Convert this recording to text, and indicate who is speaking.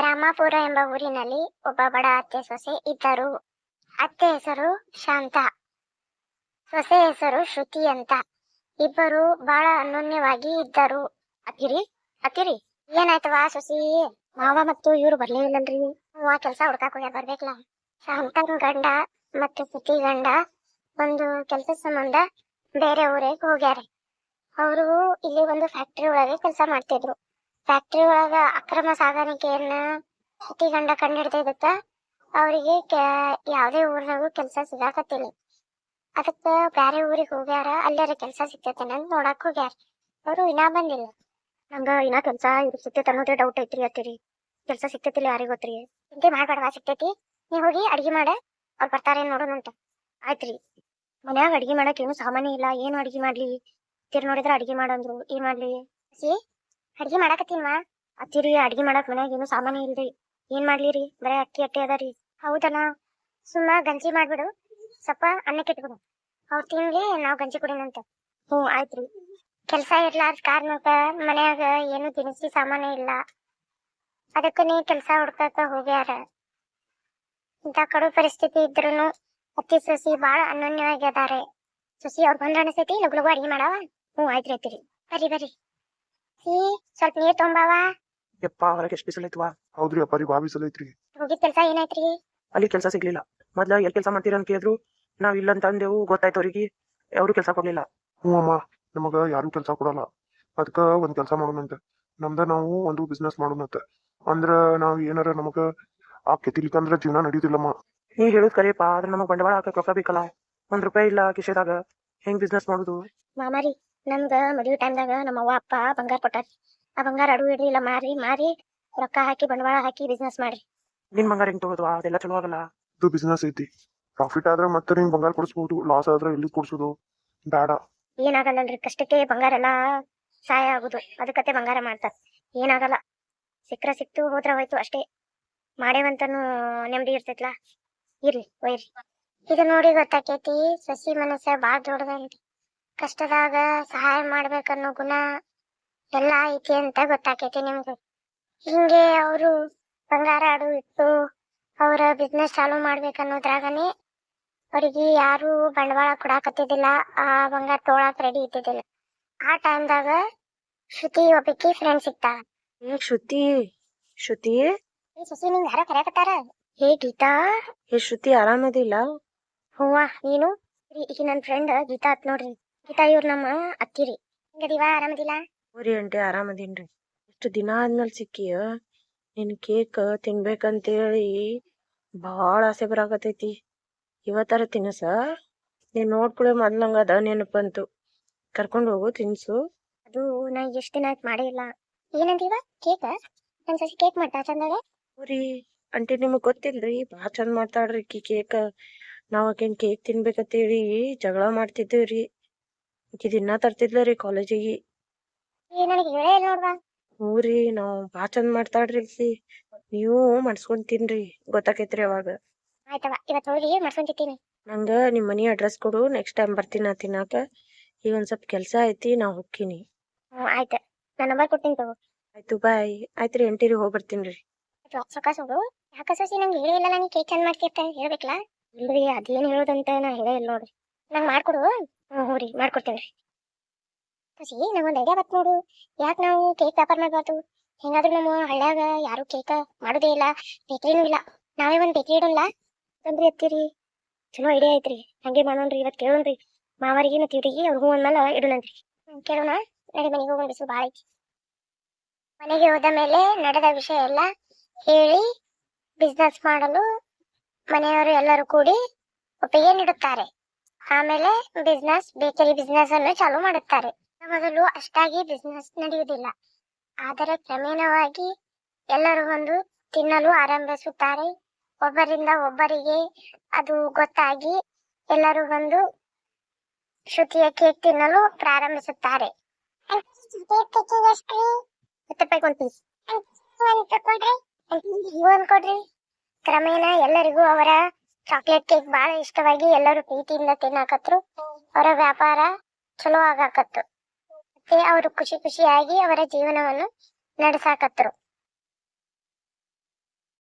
Speaker 1: ರಾಮಾಪುರ ಎಂಬ ಊರಿನಲ್ಲಿ ಒಬ್ಬ ಬಡ ಅತ್ತೆ ಸೊಸೆ ಇದ್ದರು. ಅತ್ತೆ ಹೆಸರು ಶಾಂತ, ಸೊಸೆ ಹೆಸರು ಶ್ರುತಿ ಅಂತ. ಇಬ್ಬರು ಬಹಳ ಅನ್ಯೋನ್ಯವಾಗಿ ಇದ್ದರು. ಅತ್ತಿರಿ ಅತ್ತಿರಿ ಏನಾಯ್ತವಾ ಸೊಸಿ? ಮಾವ ಮತ್ತು ಇವ್ರು ಬರ್ಲೇ ಇಲ್ಲಲ್ರಿ ಕೆಲಸ ಕೆಲ್ಸ ಹುಡ್ಕಾಕ್ ಹೋಗ್ಯಾರ, ಬರ್ಬೇಕಲ್ಲ? ಶಾಂತನ್ ಗಂಡ ಮತ್ತು ಶ್ರುತಿ ಗಂಡ ಒಂದು ಕೆಲಸ ಸಂಬಂಧ ಬೇರೆ ಊರಿಗೆ ಹೋಗ್ಯಾರ. ಅವರು ಇಲ್ಲಿ ಒಂದು ಫ್ಯಾಕ್ಟರಿ ಒಳಗೆ ಕೆಲಸ ಮಾಡ್ತಿದ್ರು. ಫ್ಯಾಕ್ಟರಿ ಒಳಗ ಅಕ್ರಮ ಸಾಗಾಣಿಕೆಯನ್ನ ಶ್ರುತಿ ಗಂಡ ಕಂಡಿಡ್ದಿದ್ದಕ್ಕ ಅವರಿಗೆ ಯಾವುದೇ ಊರಿನಾಗೂ ಕೆಲಸ ಸಿಗಾಕತ್ತಿಲ್ಲ ಅದಕ್ಕ ಬ್ಯಾರೆ ಊರಿಗೆ ಹೋಗ್ಯಾರ ಅಲ್ಲಾರ ಕೆಲಸ ಸಿಗ್ತೈತೆ ಅಂತ ನೋಡಕ್ ಹೋಗ್ಯಾರ. ಅವರು ಇನ್ನ ಬಂದಿಲ್ಲ. ನಂಗ ಇನ್ನ ಕೆಲಸ ಇದು ಸಿಗ್ತೈತೆ ಅನ್ನೋದೇ ಡೌಟ್ ಐತ್ರಿ ಅತ್ತಿರಿ. ಕೆಲಸ ಸಿಗ್ತೈತಿಲ್ಲ ಯಾರಿಗ್ ಗೊತ್ತ್ರಿ. ಚಿಂತೆ ಮಾಡ್ಬೇಡವಾ ಸಿಗ್ತೈತಿ? ನೀವ್ ಹೋಗಿ ಅಡಿಗೆ ಮಾಡ ಅವ್ರು ಬರ್ತಾರೇನ್ ನೋಡೋಣ ಅಂತ. ಆಯ್ತ್ರಿ. ಮನ್ಯಾಗ ಅಡಿಗೆ ಮಾಡಕ್ ಏನು ಸಾಮಾನ್ಯ ಇಲ್ಲ ಏನು ಅಡಿಗೆ ಮಾಡ್ಲಿ? ತಿರ್ ನೋಡಿದ್ರ ಅಡಿಗೆ ಮಾಡಂದ್ರು ಏನ್ ಮಾಡ್ಲಿ? ಸಿ ಅಡಿಗೆ ಮಾಡಾಕತ್ತೀನ್ವಾ? ಅತ್ತಿರಿ ಅಡಿಗೆ ಮಾಡಕ್ ಮನ್ಯಾಗ ಏನು ಸಾಮಾನ್ಯ ಇಲ್ರಿ. ಏನ್ ಮಾಡ್ಲಿರಿ? ಬರೇ ಅಕ್ಕಿ ಅಟ್ಟೆ ಅದ ರೀ ಹೌದನ ಸುಮ್ಮ ಗಂಜಿ ಮಾಡ್ಬಿಡು. ಸ್ವಲ್ಪ ಅನ್ನಕ್ಕೆ ಇಟ್ಬಿಡು ಅವ್ರು ತಿನ್ಲಿ, ನಾವ್ ಗಂಜಿ ಕುಡಿನಂತ. ಹ್ಞೂ, ಆಯ್ತ್ರಿ. ಕೆಲ್ಸ ಇರ್ಲಾರ್ದ ಕಾರಣಕ್ಕ ಮನ್ಯಾಗ ಏನು ದಿನಸಿ ಸಾಮಾನು ಇಲ್ಲ. ಅದಕ್ಕ ನೀ ಕೆಲ್ಸ ಹುಡ್ಕಾಕ ಹೋಗ್ಯಾರ. ಇಂತ ಕಡು ಪರಿಸ್ಥಿತಿ ಇದ್ರೂನು ಅತ್ತಿ, ಸೊಸಿ ಬಾಳ ಅನ್ಯೋನ್ಯವಾಗಿ ಅದಾರೆ. ಸೊಸಿ ಅವ್ರು ಬಂದ್ರ ಅನಿಸ್ತೈತಿ ಲಗು ಲಗು ಅಡಿಗೆ ಮಾಡವ? ಹ್ಞೂ, ಆಯ್ತ್ರಿ ಆಯ್ತ್ರಿ. ಬರ್ರಿ ಬರ್ರಿ. ಸಿ ಸ್ವಲ್ಪ ನೀರ್ ತೊಂಬಾವ
Speaker 2: ಯಪ್ಪ ಹೊರಗೆ ಎಷ್ಟು ಬಿಸಿಲು ಐತ್ವಾ.
Speaker 3: ಹೌದ್ರಿ ಅಪ್ಪಾರಿ ಬಾ ಬಿಸಿಲು ಐತ್ರಿ.
Speaker 1: ಹೋಗಿದ್ ಕೆಲ್ಸ ಏನಾಯ್ತ್ರಿ?
Speaker 2: ಅಲ್ಲಿ ಕೆಲಸ ಸಿಗ್ಲಿಲ್ಲ. ಮೊದ್ಲ ಎಲ್ಲಿ ಕೆಲಸ ಮಾಡ್ತೀರ ಅಂತ ಕೇಳಿದ್ರು ನಾವ್ ಇಲ್ಲ ಅಂತ ಅಂದೆವು ಗೊತ್ತಾಯ್ತು ಅವ್ರಿಗೆ. ಅವರು ಕೆಲಸ ಕೊಡ್ಲಿಲ್ಲ.
Speaker 3: ಹ್ಞೂ ಅಮ್ಮ ನಮಗ ಯಾರು ಕೆಲಸ ಕೊಡಲ್ಲ. ಅದಕ್ಕ ಒಂದ್ ಕೆಲಸ ಮಾಡೋಣಂತ. ನಮ್ದ ನಾವು ಒಂದು ಬಿಸ್ನೆಸ್ ಮಾಡೋಣಂತ. ಅಂದ್ರ ನಾವ್ ಏನಾರ ನಮಗ ಆ ಅಂದ್ರ ಜೀವನ ನಡೀತಿಲ್ಲಮ್ಮ.
Speaker 2: ನೀ ಹೇಳುದ್ ಕರೆಯಪ್ಪ ಆದ್ರೆ ನಮಗ್ ಬಂಡವಾಳ ಹಾಕಕ್ ರೊಕ್ಕ ಬೇಕಲ್ಲ. ಒಂದ್ ರೂಪಾಯಿ ಇಲ್ಲ ಕಿಶೆದಾಗ. ಹೆಂಗ್ ಬಿಸ್ನೆಸ್ ಮಾಡುದು?
Speaker 1: ಮಾಮಾರಿ ನಮ್ಗ ಮದುವೆ ಟೈಮ್ದಾಗ ನಮ್ಮ ಅವ್ವ ಅಪ್ಪ ಬಂಗಾರ ಕೊಟ್ಟಾರಿ. ಆ ಬಂಗಾರ ಅಡು ಇಡ್ರಿ ಇಲ್ಲ ಮಾರಿ ಮಾರಿ ರೊಕ್ಕ ಹಾಕಿ ಬಂಡವಾಳ ಹಾಕಿ ಬಿಸ್ನೆಸ್ ಮಾಡ್ರಿ.
Speaker 2: ನಿನ್ ಬಂಗಾರ ಹೆಂಗ್ ತಗೋದ್ವಾ ಅದೆಲ್ಲ ಚಲೋ ಆಗಲ್ಲ.
Speaker 3: ಇದು ಬಿಸ್ನೆಸ್ ಐತಿ. ಪ್ರಾಫಿಟ್ ಆದ್ರೆ ಮತ್ತೆ ನಿಂಗೆ ಬಂಗಾರ ಕೊಡಿಸ್ಬೋದು ಲಾಸ್ ಆದ್ರೆ ಎಲ್ಲಿ ಕೊಡ್ಸೋದು? ಬೇಡ.
Speaker 1: ಏನಾಗಲ್ಲಲ್ರಿ ಕಷ್ಟಕ್ಕೆ ಬಂಗಾರ ಎಲ್ಲಾ ಸಹಾಯ ಆಗುದು. ಅದಕ್ಕತ್ತೆ ಬಂಗಾರ ಮಾಡ್ತಾರ. ಏನಾಗಲ್ಲ ಸಿಕ್ಕ್ರೆ ಸಿಕ್ತು ಹೋದ್ರ ಹೋಯ್ತು ಅಷ್ಟೇ. ಮಾಡೇವಂತನು ನೆಮ್ಮದಿ ಇರ್ತೈತ್ಲ? ಇರ್ಲಿ ಒಯ್ರಿ. ಇದು ನೋಡಿ ಗೊತ್ತಾಕೇತಿ ಸಸಿ ಮನಸ್ಸ ಬಾಳ ದೊಡ್ಡದೈತಿ ಕಷ್ಟದಾಗ ಸಹಾಯ ಮಾಡ್ಬೇಕನ್ನೋ ಗುಣ ಎಲ್ಲಾ ಐತಿ ಅಂತ ಗೊತ್ತಾಕೈತಿ ನಿಮ್ಗೆ. ಹಿಂಗೆ ಅವರು ಬಂಗಾರ ಅಡು ಇಟ್ಟು ಅವರ ಬಿಸ್ನೆಸ್ ಚಾಲೂ ಮಾಡ್ಬೇಕನ್ನೋದ್ರಾಗನೆ ಅವ್ರಿಗೆ ಯಾರು ಬಂಡವಾಳ ಕೊಡಾಕತ್ತಿದ್ದಿಲ್ಲ ಆ ಬಂಗಾರ ತೊಗೊಳಕ್ ರೆಡಿ ಇದ್ದಿದ್ದಿಲ್ಲ. ಆ ಟೈಮ್ದಾಗ ಶ್ರುತಿ ಒಬ್ಬಕಿ ಫ್ರೆಂಡ್ ಸಿಗ್ತಾಳ.
Speaker 2: ಏ ಶ್ರುತಿ ಶ್ರುತಿ?
Speaker 1: ಏ ಸುಸಿ ನಿಂಗ್ ಯಾರೋ ಕರೆಯಕತ್ತಾರ? ಹೇ ಗೀತಾ?
Speaker 2: ಏ ಶ್ರುತಿ ಆರಾಮದಿಲ್ಲ?
Speaker 1: ಹೂವ ನೀನು? ರೀ ಈಗ ನನ್ ಫ್ರೆಂಡ್ ಗೀತಾ ಅತ್ ನೋಡ್ರಿ. ಗೀತಾ ಇವ್ರ ನಮ್ಮ ಅತ್ತಿರಿ. ಹಿಂಗದಿವಾ? ಆರಾಮದಿಲ್ಲ?
Speaker 2: ಊರಿ ಅಂಟಿ ಆರಾಮದೀನ್ರಿ. ಇಷ್ಟು ದಿನ ಆದ್ಮೇಲೆ ಸಿಕ್ಕಿಯ ನಿನ್ ಕೇಕ್ ತಿನ್ಬೇಕಂತೇಳಿ ಭಾಳ ಆಸೆ ಬರಾಕತೈತಿ ಇವತ್ತರ ತಿನ್ನಸ ನೀನ್ ನೋಡ್ಕೊಳ್ಳೆ ಮೊದ್ಲಂಗ ಅದ ನೆನಪಂತು. ಕರ್ಕೊಂಡು ಹೋಗು ತಿನ್ಸು.
Speaker 1: ಅದು ನಾ ಎಷ್ಟ್ ದಿನ ಆಯ್ತು ಮಾಡೇ ಇಲ್ಲ. ಏನಂತೀವ ಕೇಕ? ನನ್ ಸಸಿ ಕೇಕ್ ಮಾಡ್ತಾ ಚಂದಾಗ?
Speaker 2: ಊರಿ ಅಂಟಿ ನಿಮಗ್ ಗೊತ್ತಿಲ್ರಿ ಭಾಳ ಚಂದ ಮಾಡ್ತಾಳ್ರಿ ಆಕಿ ಕೇಕ್. ನಾವ್ ಆಕಿನ್ ಕೇಕ್ ತಿನ್ಬೇಕಂತೇಳಿ ಜಗಳ ಮಾಡ್ತಿದ್ದೇವ್ರಿ. ಆಕಿ ದಿನಾ ತರ್ತಿದ್ಲರಿ ಕಾಲೇಜಿಗೆ.
Speaker 1: ಏ ನನಗೆ ಹೇಳೇ ಇಲ್ಲ ನೋಡ್ವಾ.
Speaker 2: ಊರಿ ನಾವ್ ಭಾಳ ಚಂದ ಮಾಡ್ತಾಳ್ರಿ ಆಕಿ ನೀವು ಮಾಡ್ಸ್ಕೊಂಡ್ ತಿನ್ರಿ ಗೊತ್ತಾಕೈತ್ರಿ ಅವಾಗ.
Speaker 1: ಆಯ್ತವ ಇವತ್ ಹೋಗಿ ಮಾಡ್ಸ್ಕೊಂತಿತ್ತೀನಿ
Speaker 2: ನಂಗ ನಿಮ್ ಮನಿ ಅಡ್ರೆಸ್ ಕೊಡು ನೆಕ್ಸ್ಟ್ ಟೈಮ್ ಬರ್ತೀನಿ ನಾ ತಿನ್ನಾಕ. ಈಗ ಒಂದ್ ಸ್ವಲ್ಪ ಕೆಲ್ಸ ಐತಿ ನಾ ಹೋಗ್ತೀನಿ.
Speaker 1: ಹ್ಞೂ ಆಯ್ತು. ನಂಬರ್ ಕೊಡ್ತೀನಿ ತಗೋ.
Speaker 2: ಆಯ್ತು ಬಾಯ್. ಆಯ್ತ್ರಿ ಎಂಟಿರಿ ಹೋಗಿ
Speaker 1: ಯಾಕ ಸಸಿ ನಂಗೆ ಹೇಳೇ ಇಲ್ಲ ನಂಗೆ ಕೇಕ್ ಚಂದ ಮಾಡ್ತಿರ್ತ ಹೇಳ್ಬೇಕಲ್ಲ. ಇಲ್ರಿ ಅದೇನ್ ಹೇಳೋದಂತ ನಾ ಹೇಳೇ ಇಲ್ಲ ನೋಡ್ರಿ. ನಂಗೆ ಮಾಡ್ಕೊಡು. ಹ್ಞೂ ಹ್ಞೂ ರೀ, ಮಾಡ್ಕೊಡ್ತೇನೆ ರೀ. ಐಡಿಯಾ ಬತ್ ನೋಡು. ಯಾಕೆ ನಾವು ಕೇಕ್ ವ್ಯಾಪಾರ ಮಾಡ್ಬಾರ್ದು? ಹೆಂಗಾದ್ರೂ ನಮ್ಮ ಹಳ್ಳ್ಯಾಗ ಯಾರು ಕೇಕ್ ಮಾಡೋದೇ ಇಲ್ಲ ಬೇಕ್ರಿನೂ ಇಲ್ಲ. ನಾವೇ ಒಂದು ಬೇಕ್ರಿ ಇಡೋಲ್ಲ ತಂದ್ರಿ ಎತ್ತೀರಿ ಚಲೋ ಐಡಿಯಾ ಐತ್ರಿ. ಹಂಗೆ ಮಾಡೋಣ್ರಿ ಇವತ್ತು ಕೇಳೋಣ್ರಿ. ಮಾವರಿಗೆ ಮತ್ತು ಇವ್ರಿಗೆ ಅವ್ರು ಹೂ ಅಂದ್ಮೇಲೆ ಇಡೋಣಂತ್ರಿ. ಕೇಳೋಣ. ನಡಿ ಮನೆಗೆ ಹೋಗೋಣ, ಬಿಸಿಲು ಭಾಳ ಐತಿ. ಮನೆಗೆ ಹೋದ ಮೇಲೆ ನಡೆದ ವಿಷಯ ಎಲ್ಲ ಹೇಳಿ ಬಿಸ್ನೆಸ್ ಮಾಡಲು ಮನೆಯವರು ಎಲ್ಲರೂ ಕೂಡಿ ಒಪ್ಪಿಗೆ ನೀಡುತ್ತಾರೆ. ಆಮೇಲೆ ಬಿಸ್ನೆಸ್ ಬೇಕರಿ ಬಿಸ್ನೆಸ್ ಅನ್ನು ಚಾಲೂ ಮಾಡುತ್ತಾರೆ. ಮೊದಲು ಅಷ್ಟಾಗಿ ಬಿಸ್ನೆಸ್ ನಡೆಯುವುದಿಲ್ಲ. ಆದರೆ ಕ್ರಮೇಣವಾಗಿ ಎಲ್ಲರೂ ಒಂದು ತಿನ್ನಲು ಆರಂಭಿಸುತ್ತಾರೆ. ಒಬ್ಬರಿಂದ ಒಬ್ಬರಿಗೆ ಅದು ಗೊತ್ತಾಗಿ ಎಲ್ಲರೂ ಬಂದು ಶ್ರುತಿಯ ಕೇಕ್ ತಿನ್ನಲು ಪ್ರಾರಂಭಿಸುತ್ತಾರೆ. ಕ್ರಮೇಣ ಎಲ್ಲರಿಗೂ ಅವರ ಚಾಕ್ಲೇಟ್ ಕೇಕ್ ಬಹಳ ಇಷ್ಟವಾಗಿ ಎಲ್ಲರೂ ಪ್ರೀತಿಯಿಂದ ತಿನ್ನಾಕತ್ರು. ಅವರ ವ್ಯಾಪಾರ ಚಲೋ ಆಗಾಕತ್ತು. ಮತ್ತೆ ಅವರು ಖುಷಿ ಖುಷಿಯಾಗಿ ಅವರ ಜೀವನವನ್ನು ನಡೆಸಾಕತ್ರು.